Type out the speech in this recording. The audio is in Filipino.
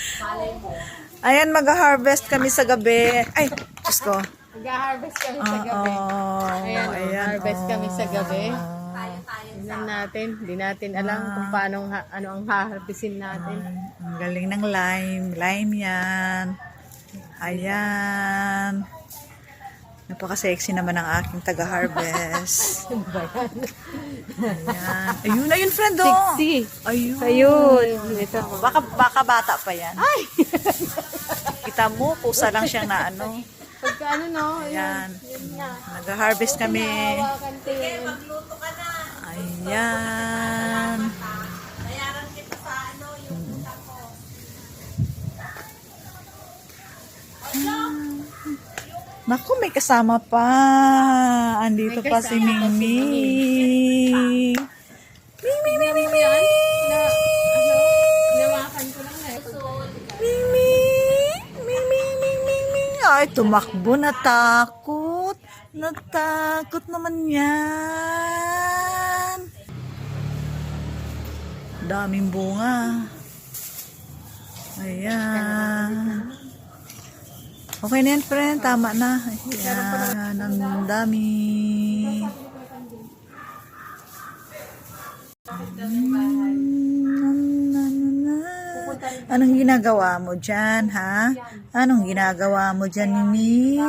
Ayan, mag-harvest kami sa gabi. Ay, Diyos ko. Mag-harvest kami sa Oo, gabi. Ayan, oh, ayan, harvest kami sa gabi. oh. Tingnan natin. Hindi natin alam kung paano ha- ano ang haharvestin natin. Ang galing ng lime. Lime yan. Ayan. Napaka-sexy naman ang aking taga-harvest. Ano. Ayun, ayun, friend, oh. Sexy. Ayun. Ayun. Ito. Baka, baka bata pa yan. Ay! Kita mo, pusa lang siyang na ano. Pagka ano no? Ayan. Nag-harvest kami. Ayan. Naku, may kasama pa. Andito May pa si. Nawakan ko lang na. Mingming, Mingming, Mingming, Ming. Ay, tumakbo, natakot. Natakot naman yan. Daming bunga. Ayan. Okay na yan, friend. Tama na. Ayan, ang dami. Anong ginagawa mo dyan, ha? Anong ginagawa mo dyan, Mimi?